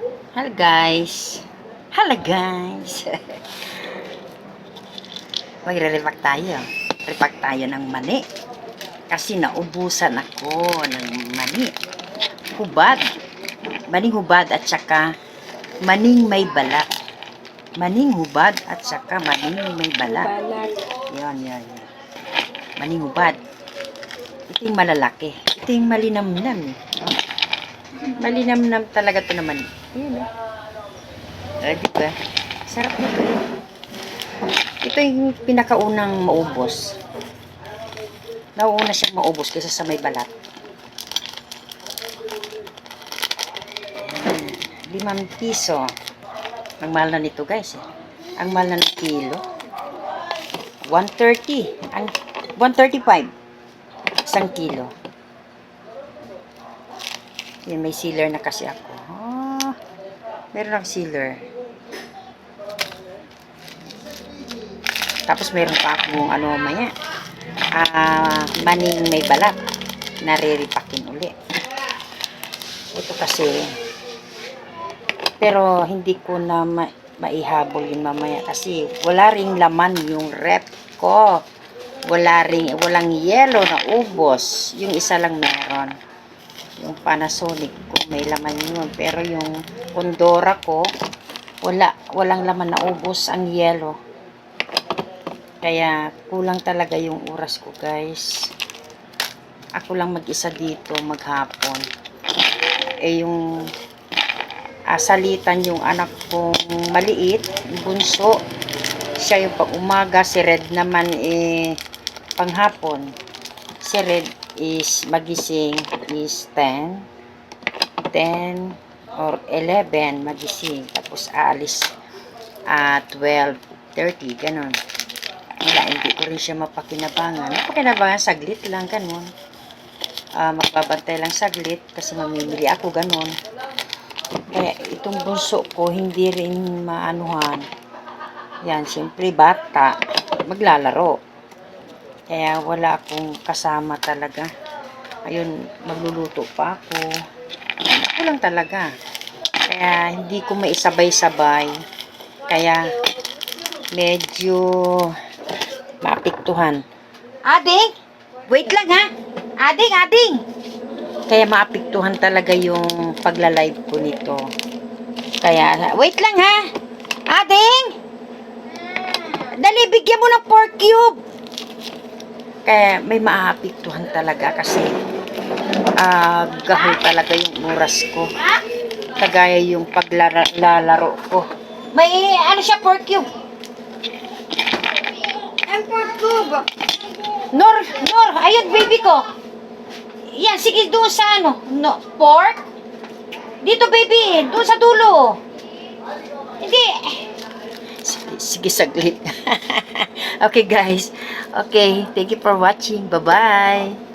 Hello guys. Hello guys. Magre-repack tayo. Repack tayo ng mani. Kasi naubusan ako ng mani. Hubad. Maning hubad at saka maning may balat. Maning hubad at saka maning may balat. Yan, yan, yan. Maning hubad. Ito yung malalaki. Ito yung malinamnam. Oh. Malinamnam talaga to naman. Ayan oh. Ah, di ba? Sarap na to. eh. Ito yung pinakaunang maubos. Nauuna siyang maubos kaysa sa may balat. Ayan. Limang piso. Ang mahal na nito guys eh. Ang mahal na ng kilo. 130. Ang 135. Isang kilo. Yan, may sealer na kasi ako. Ah, meron ng sealer. Tapos meron pa akong ano maya. Ah, maning may balat. Nariripakin uli. Ito kasi pero hindi ko na ma- maihabol yun mamaya kasi wala ring laman yung rep ko. Wala ring, walang yellow na ubos. Yung isa lang meron. Yung Panasonic ko, may laman yun. Pero yung Condora ko, wala, walang laman na ubos ang yellow. Kaya kulang talaga yung oras ko guys. Ako lang mag-isa dito maghapon. Eh yung asalitan yung anak kong maliit, bunso. Siya yung pag umaga, si Red naman eh panghapon. Si Red is magising is 10, 10 or 11 magising. Tapos aalis at 12.30, ganun. Wala, hindi ko rin siya mapakinabangan. Mapakinabangan, saglit lang, ganun. Ah, magbabantay lang saglit kasi mamimili ako, ganun. Kaya itong bunso ko, hindi rin maanuhan. Yan, siyempre bata, maglalaro. Kaya wala akong kasama talaga. Ayun, magluluto pa ako. Ako lang talaga. Kaya hindi ko maisabay-sabay. Kaya medyo maapektuhan. Ading! Wait lang ha! Ading, ading! Kaya maapektuhan talaga yung pagla-live ko nito. Kaya, wait lang ha! Ading! Dali, bigyan mo ng pork cube! Kaya may maapektuhan talaga kasi ah gahol talaga yung oras ko. Kagaya yung paglalaro ko. May ano siya, pork cube. Ang pork cube. Nor, Nor, ayan baby ko. Yan, sige doon sa ano, no, pork. Dito baby, doon sa dulo. Hindi. Sige, sige saglit. okay guys. Okay, thank you for watching. Bye-bye.